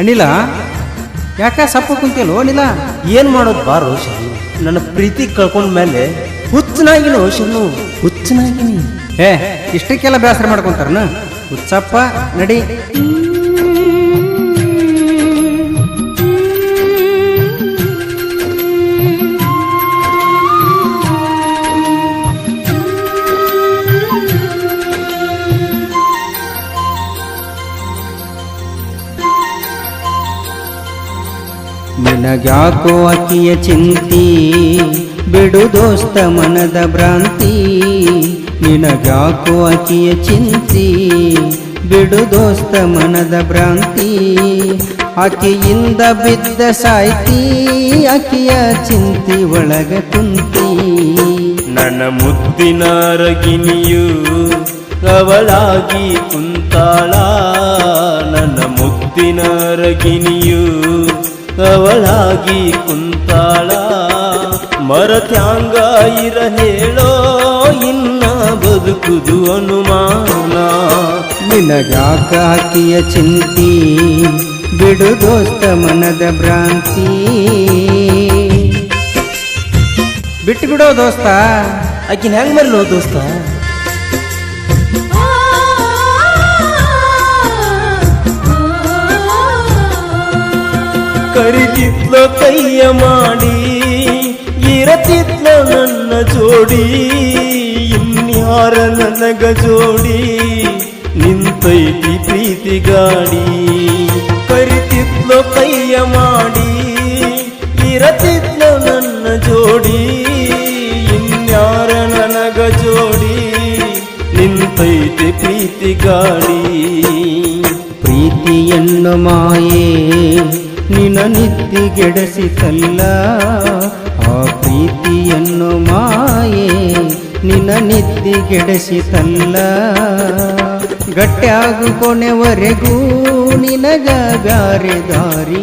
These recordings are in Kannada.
ಅನಿಲ? ಯಾಕೆ ಸಪ್ಪ ಕುಂತಿಯಲ್ಲೋ ಅನಿಲ? ಏನು ಮಾಡೋದು ಬಾರೋ ಶರಣು? ನನ್ನ ಪ್ರೀತಿ ಕಳ್ಕೊಂಡ ಮೇಲೆ ಹುಚ್ಚನಾಗಿನೋ ಶರಣು ಹುಚ್ಚನಾಗಿನಿ. ಏ ಇಷ್ಟಕ್ಕೆಲ್ಲ ಬೇಸರ ಮಾಡ್ಕೊಂತಾರನ? ಹುಚ್ಚಪ್ಪ ನಡಿ. ನಿನಗ್ಯಾಕೋ ಅಕಿಯ ಚಿಂತಿ? ಬಿಡು ದೋಸ್ತ ಮನದ ಭ್ರಾಂತಿ. ನಿನಗ್ಯಾಕೋ ಅಕಿಯ ಚಿಂತಿ? ಬಿಡು ದೋಸ್ತ ಮನದ ಭ್ರಾಂತಿ. ಆಕೆಯಿಂದ ಬಿದ್ದ ಸಾಯ್ತಿ ಆಕೆಯ ಚಿಂತಿ ಒಳಗ ಕುಂತಿ. ನನ್ನ ಮುದ್ದಿನ ರಗಿನಿಯು ಅವಳಾಗಿ ಕುಂತಾಳ. ನನ್ನ ಮುದ್ದಿನ ರಗಿನಿಯು ಅವಳಾಗಿ ಕುಂತಾಳ. ಮರತ್ಯಾಂಗ ಇರ ಹೇಳೋ ಇನ್ನ ಬದುಕುದು ಅನುಮಾನ. ನಿನಗಾಕಾಕಿಯ ಚಿಂತಿ? ಬಿಡು ದೋಸ್ತ ಮನದ ಭ್ರಾಂತಿ. ಬಿಟ್ಟು ಬಿಡೋ ದೋಸ್ತ. ಆಕಿನ ಹೆಂಗ್ ಮರಿಲೋ ದೋಸ್ತ? ಕರಿತಿದ್ಲ ಕೈಯ ಮಾಡಿ ಇರತಿದ್ಲ ನನ್ನ ಜೋಡಿ ಇನ್ಯಾರ ನನಗ ಜೋಡಿ ನಿಂತೈತಿ ಪ್ರೀತಿ ಗಾಡಿ ಕರಿತಿದ್ಲ ಕೈಯ ಮಾಡಿ ಇರತಿದ್ಲ ನನ್ನ ಜೋಡಿ ಇನ್ಯಾರ ನನಗ ಜೋಡಿ ನಿಂತೈತಿ ಪ್ರೀತಿ ಗಾಡಿ ಪ್ರೀತಿಯನ್ನು ಮಾಯೆ ನಿನ ನಿದ್ದಿಗೆಡಸಿತಲ್ಲ ಆ ಪ್ರೀತಿಯನ್ನು ಮಾಯೆ ನಿನ ನಿದ್ದಿಗೆಡಸಿತಲ್ಲ ಗಟ್ಟ್ಯಾಗು ಕೊನೆವರೆಗೂ ನಿನಗ ಬ್ಯಾರೆ ದಾರಿ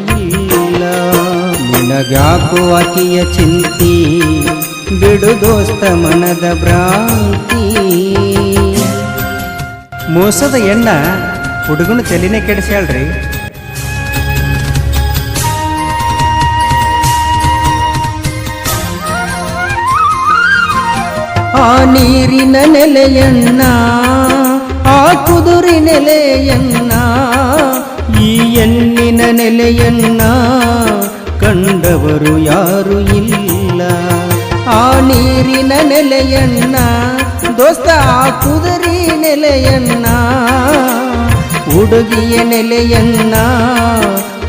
ಇಲ್ಲ. ನಿನಗ್ಯಾಕೋ ಆಕೆಯ ಚಿಂತಿ, ಬಿಡು ದೋಸ್ತ ಮನದ ಭ್ರಾಂತಿ. ಮೋಸದ ಎಣ್ಣ ಹುಡುಗನ ತಲೆನೇ ಕೆಡಿಸ್ಯಾಳ್ರಿ. ನೀರಿನ ನೆಲೆಯನ್ನ ಆ ಕುದುರಿ ನೆಲೆಯನ್ನ ಈ ಎಣ್ಣಿನ ನೆಲೆಯನ್ನ ಕಂಡವರು ಯಾರು ಇಲ್ಲ ಆ ನೀರಿನ ನೆಲೆಯನ್ನ ದೋಸ್ತ ಆ ಕುದುರಿ ನೆಲೆಯನ್ನ ಹುಡುಗಿಯ ನೆಲೆಯನ್ನ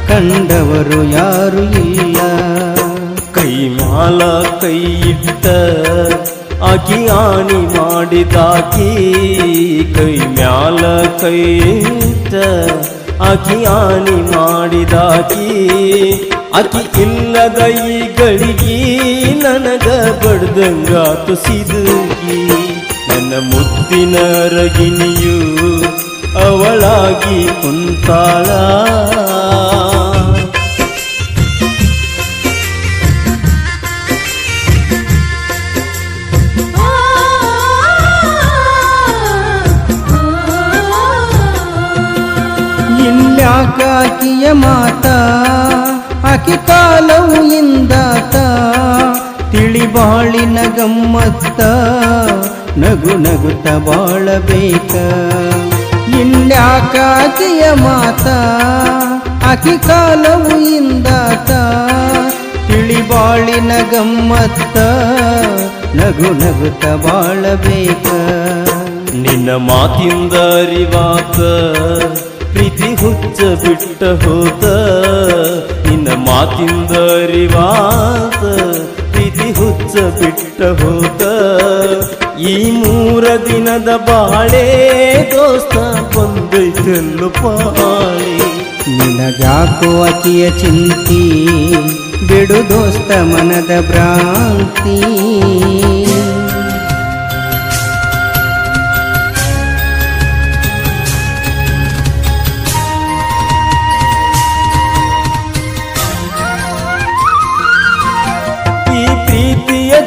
ಕಂಡವರು ಯಾರು ಇಲ್ಲ ಕೈ ಮ್ಯಾಲ ಕೈ ಇಟ್ಟ ಆಕಿ ಆಣಿ ಮಾಡಿದಾಕಿ, ಕೈ ಮ್ಯಾಲ ಕೈ ಆಕಿ ಆಣಿ ಮಾಡಿದಾಕಿ, ಆಕಿ ಇಲ್ಲದ ಈ ಗಳಿಗೆ ನನಗ ಬಡ್ದಂಗ ತುಸಿದುಗಿ ನನ್ನ ಮುತ್ತಿನ ರಗಿನಿಯು ಅವಳಾಗಿ ಕುಂತಾಳ. ಇಲ್ಯಾಕಾಕಿಯ ಮಾತ, ಆಕೆ ಕಾಲವು ಇಂದಾತ ತಿಳಿ ಬಾಳಿನ ಗಮ್ಮತ್ತ, ನಗು ನಗುತ್ತ ಬಾಳಬೇಕ. ಇಲ್ಯಾಕಾಕಿಯ ಮಾತ, ಆಕೆ ಕಾಲವು ಇಂದಾತ ತಿಳಿ ಬಾಳಿನ ಗಮ್ಮತ್ತ, ನಗು ನಗುತ್ತ ಬಾಳಬೇಕ. ನಿನ್ನ ಮಾತಿಂದ ಅರಿವಾತ ಪ್ರೀತಿ ಹುಚ್ಚ ಬಿಟ್ಟ ಹೋತ ನಿನ್ನ ಮಾತಿಂದ ಅರಿವಾತ ಪ್ರೀತಿ ಹುಚ್ಚ ಬಿಟ್ಟ ಹೋತ ಈ ಮೂರ ದಿನದ ಬಾಳೆ ದೋಸ್ತ ಬಂದೈತಲ್ಲು ಪಾಳಿ. ನಿನಗಾಕೋ ಅತಿಯ ಚಿಂತಿ, ಬಿಡು ದೋಸ್ತ ಮನದ ಭ್ರಾಂತಿ.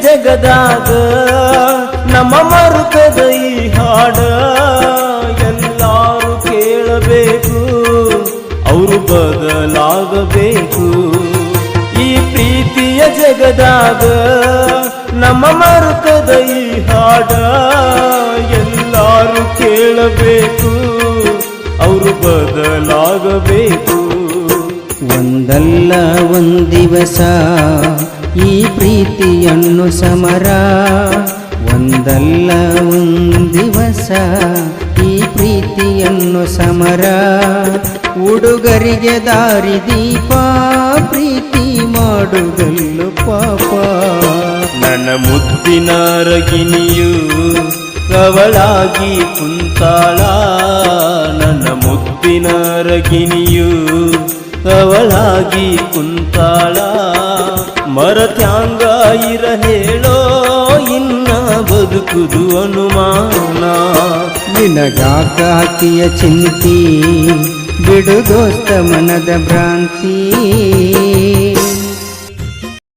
ಜಗದಾಗ ನಮ್ಮ ಮರುಕದ ಈ ಹಾಡ ಎಲ್ಲಾರು ಕೇಳಬೇಕು, ಅವರು ಬದಲಾಗಬೇಕು. ಈ ಪ್ರೀತಿಯ ಜಗದಾಗ ನಮ್ಮ ಮರುಕದ ಈ ಹಾಡ ಎಲ್ಲಾರು ಕೇಳಬೇಕು, ಅವರು ಬದಲಾಗಬೇಕು. ಒಂದಲ್ಲ ಒಂದಿವಸ ಪ್ರೀತಿಯನ್ನು ಸಮರ, ಒಂದಲ್ಲ ಒಂದಿವಸ ಈ ಪ್ರೀತಿಯನ್ನು ಸಮರ. ಹುಡುಗರಿಗೆ ದಾರಿ ದೀಪ, ಪ್ರೀತಿ ಮಾಡುಗಲ್ಲು ಪಾಪ. ನನ್ನ ಮುದ್ದಿನ ರಗಿನಿಯು ಕವಳಾಗಿ ಕುಂತಾಳ. ನನ್ನ ಮುದ್ದಿನ ರಗಿನಿಯು ಕವಳಾಗಿ ಕುಂತಾಳ. ಮರತ್ಯಾಂಗ ಇರ ಹೇಳೋ ಇನ್ನ ಬದುಕುದು ಅನುಮಾನ. ನಿನಗಾಕ ಚಿಂತಿ ಬಿಡು ದೋಸ್ತ ಮನದ ಭ್ರಾಂತಿ.